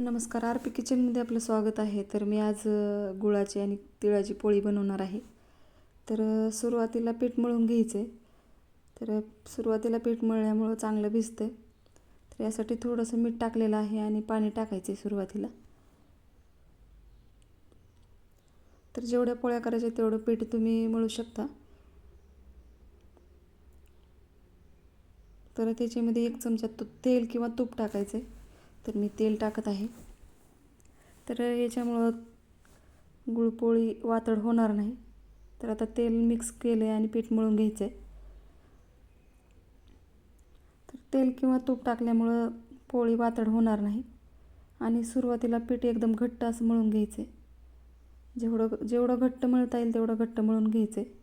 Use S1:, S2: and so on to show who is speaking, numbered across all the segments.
S1: नमस्कार R P किचनमध्ये आपलं स्वागत आहे. तर मी आज गुळाची आणि तिळाची पोळी बनवणार आहे. तर सुरुवातीला पीठ मळून घ्यायचं आहे तर सुरुवातीला पीठ मळल्यामुळं चांगलं भिजतं तर यासाठी थोडंसं मीठ टाकलेलं आहे आणि पाणी टाकायचं आहे सुरुवातीला. तर जेवढ्या पोळ्या करायच्या तेवढं पीठ तुम्ही मळू शकता. तर त्याच्यामध्ये एक चमचा तू तेल किंवा तूप टाकायचं आहे तर मी तेल टाकत आहे. तर याच्यामुळं गुळपोळी वातड होणार नाही. तर आता तेल मिक्स केलं आहे आणि पीठ मळून घ्यायचं आहे तर तेल किंवा तूप टाकल्यामुळं पोळी वातड होणार नाही. आणि सुरुवातीला पीठ एकदम घट्ट असं मळून घ्यायचं आहे जेवढं जेवढं घट्ट मळता येईल तेवढं घट्ट मळून घ्यायचं आहे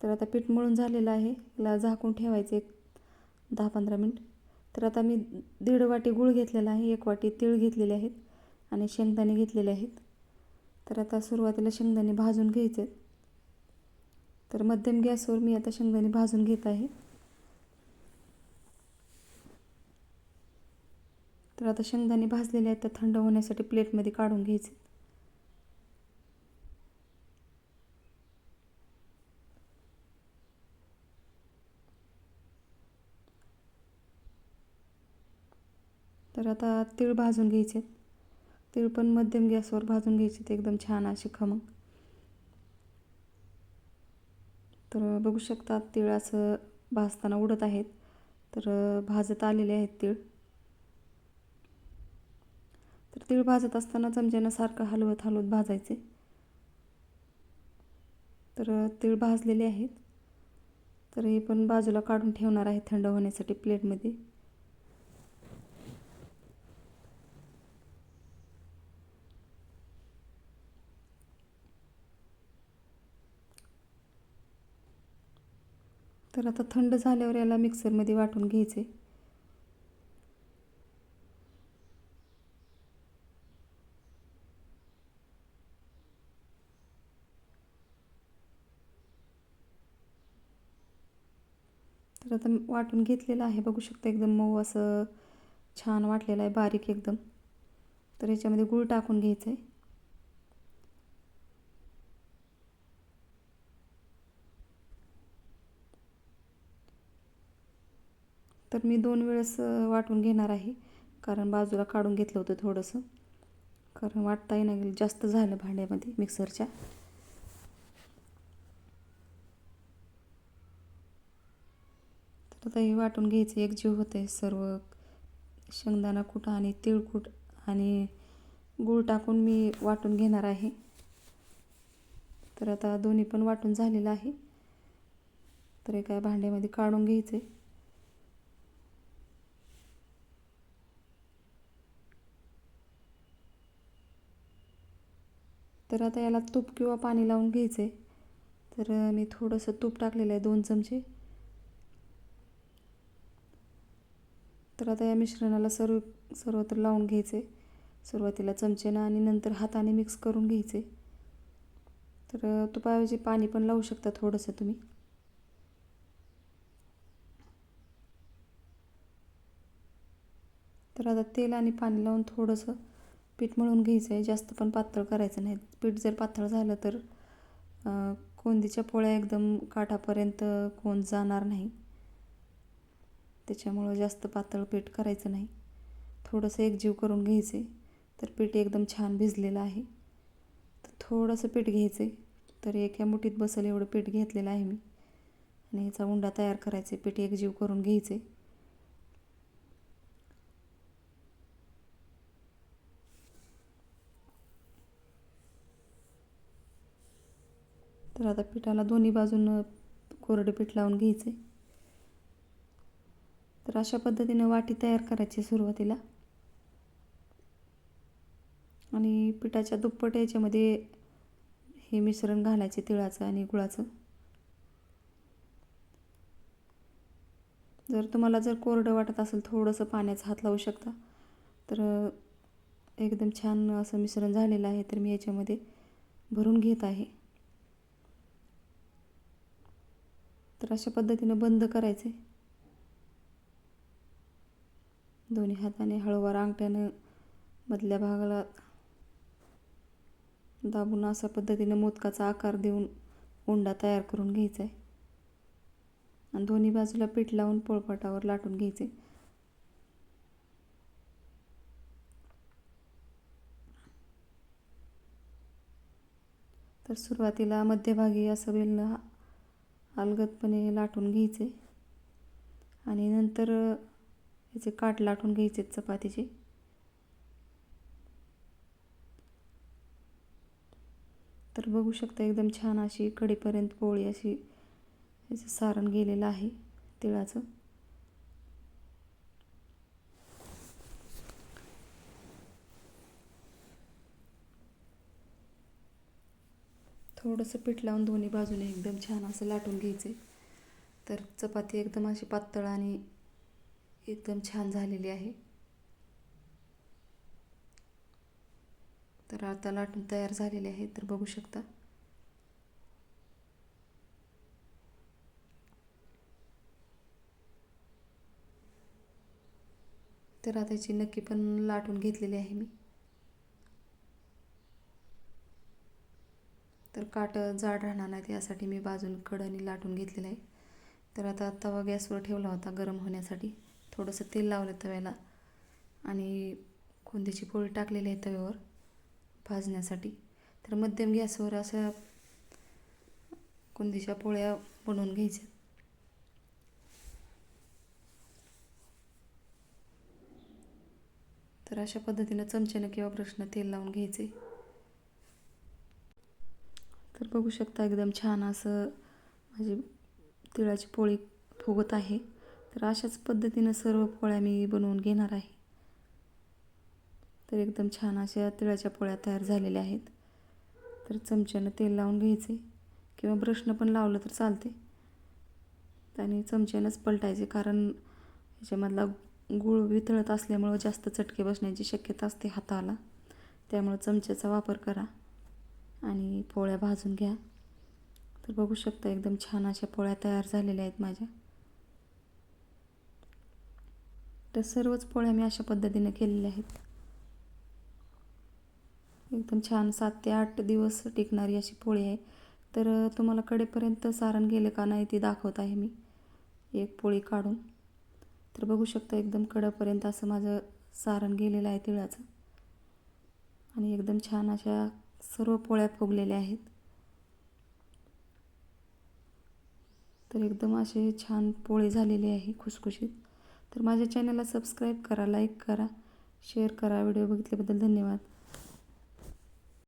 S1: तर आता पीठ मळून झालेलं आहे. याला झाकून ठेवायचं एक दहा पंधरा मिनिट. तर आता मी दीड वाटी गूळ घेतलेला आहे एक वाटी तीळ घेतलेले आहेत आणि शेंगदाणे घेतलेले आहेत. तर आता सुरुवातीला शेंगदाणे भाजून घ्यायचे आहेत. तर मध्यम गॅसवर मी आता शेंगदाणे भाजून घेत आहे. तर आता शेंगदाणे भाजलेले आहेत तर थंड होण्यासाठी प्लेटमध्ये काढून घ्यायचे. तर आता तीळ भाजून घ्यायचे तीळ पण मध्यम गॅसवर भाजून घ्यायचे ते एकदम छान असे खमंग. तर बघू शकता तीळ असं भाजताना उडत आहेत. तर भाजत आलेले आहेत तीळ. तर तीळ भाजत असताना चमच्यानं सारखं हलवत हलवत भाजायचे. तर तीळ भाजलेले आहेत. तर हे पण बाजूला काढून ठेवणार आहे थंड होण्यासाठी प्लेटमध्ये. तर आता थंड झाल्यावर याला मिक्सरमध्ये वाटून घ्यायचे. तर आता वाटून घेतलेलं आहे. बघू शकता एकदम मऊ असं छान वाटलेलं आहे बारीक एकदम. तर याच्यामध्ये गूळ टाकून घ्यायचं आहे तर मी दोन वेळेस वाटून घेणार आहे. कारण बाजूला काढून घेतलं होतं थोडंसं. कारण वाटताही गेलं जास्त झालं भांड्यामध्ये मिक्सरच्या तर आता हे वाटून घ्यायचं. एकजीव होते सर्व. शेंगदाणा कूट आणि तिळकूट आणि गूळ टाकून मी वाटून घेणार आहे. तर आता दोन्ही पण वाटून झालेलं आहे. तर एका भांड्यामध्ये काढून घ्यायचं आहे तर आता याला तूप किंवा पाणी लावून घ्यायचं आहे तर मी थोडंसं तूप टाकलेलं आहे दोन चमचे. तर आता या मिश्रणाला सर्व सर्वत्र लावून घ्यायचे सुरुवातीला चमचेनं आणि नंतर हाताने मिक्स करून घ्यायचे तर तुपाऐवजी पाणी पण लावू शकता थोडंसं तुम्ही. तर आता तेल आणि पाणी लावून थोडंसं पीठ मळून घ्यायचं आहे जास्त पण पातळ करायचं नाही. पीठ जर पातळ झालं तर कोंदीच्या पोळ्या एकदम काठापर्यंत कोण जाणार नाही. त्याच्यामुळं जास्त पातळ पीठ करायचं नाही. थोडंसं एकजीव करून घ्यायचे तर पीठ एकदम छान भिजलेलं आहे. तर थोडंसं पीठ घ्यायचं आहे तर एका मुठीत बसेल एवढं पीठ घेतलेलं आहे मी. आणि ह्याचा उंडा तयार करायचे पीठ एकजीव करून घ्यायचे तर आता पिठाला दोन्ही बाजूनं कोरडे पीठ लावून घ्यायचे. तर अशा पद्धतीनं वाटी तयार करायची सुरुवातीला. आणि पिठाच्या दुप्पट याच्यामध्ये हे मिश्रण घालायचे तिळाचं आणि गुळाचं. जर तुम्हाला जर कोरडं वाटत असेल थोडंसं पाण्याचा हात लावू शकता. तर एकदम छान असं मिश्रण झालेलं आहे तर मी याच्यामध्ये भरून घेत आहे. तर अशा पद्धतीनं बंद करायचं आहे दोन्ही हाताने हळूवार अंगठ्यानं मधल्या भागाला दाबून अशा पद्धतीनं मोदकाचा आकार देऊन उंडा तयार करून घ्यायचा आहे आणि दोन्ही बाजूला पीठ लावून पोळपाटावर लाटून घ्यायचे तर सुरुवातीला मध्यभागी असं वेलनं अलगदपणे लाटून घ्यायचे. आणि नंतर याचे काठ लाटून घ्यायचे चपातीचे. तर बघू शकता एकदम छान अशी कडेपर्यंत पोळी अशी याचं सारण गेलेलं आहे तिळाचं. थोडंसं पीठ लावून दोन्ही बाजूने एकदम छान असं लाटून घ्यायचे. तर चपाती एकदम अशी पातळ आणि एकदम छान झालेली आहे. तर आता लाटून तयार झालेले आहे तर बघू शकता. तर आता याची नक्की पण लाटून घेतलेली आहे मी. तर काट जाड राहणार नाहीत यासाठी मी बाजून कडाने लाटून घेतलेलं आहे. तर आता तवा गॅसवर ठेवला होता गरम होण्यासाठी. थोडंसं तेल लावलं तव्याला आणि कोंदीची पोळी टाकलेली आहे तव्यावर भाजण्यासाठी. तर मध्यम गॅसवर अशा कुंदीच्या पोळ्या बनवून घ्यायच्या. तर अशा पद्धतीनं चमच्यानं किंवा ब्रशनं तेल लावून घ्यायचे. तर बघू शकता एकदम छान असं माझी तिळाची पोळी फुगत आहे. तर अशाच पद्धतीनं सर्व पोळ्या मी बनवून घेणार आहे. तर एकदम छान अशा तिळाच्या पोळ्या तयार झालेल्या आहेत. तर चमच्यानं तेल लावून घ्यायचे किंवा ब्रशनं पण लावलं तर चालते. आणि चमच्यानंच पलटायचे कारण ह्याच्यामधला गूळ वितळत असल्यामुळं जास्त चटके बसण्याची शक्यता असते हाताला. त्यामुळं चमच्याचा वापर करा. आणि पोळ्या भाजून घ्या. तर बघू शकता एकदम छान अशा पोळ्या तयार झालेल्या आहेत माझ्या. तर सर्वच पोळ्या मी अशा पद्धतीने केलेल्या आहेत. एकदम छान सात ते आठ दिवस टिकणारी अशी पोळी आहे. तर तुम्हाला कडेपर्यंत सारण गेले का नाही ती दाखवत आहे मी. एक पोळी काढून. तर बघू शकता एकदम कडापर्यंत असं माझं सारण गेलेलं आहे तिळाचं. आणि एकदम छान अशा सर्व पोळ्या फुगलेल्या आहेत. तर एकदम असे छान पोळी झालेली आहे खुशखुशीत तर माझ्या चॅनलला सबस्क्राईब करा लाईक करा शेअर करा. व्हिडिओ बघितल्याबद्दल धन्यवाद.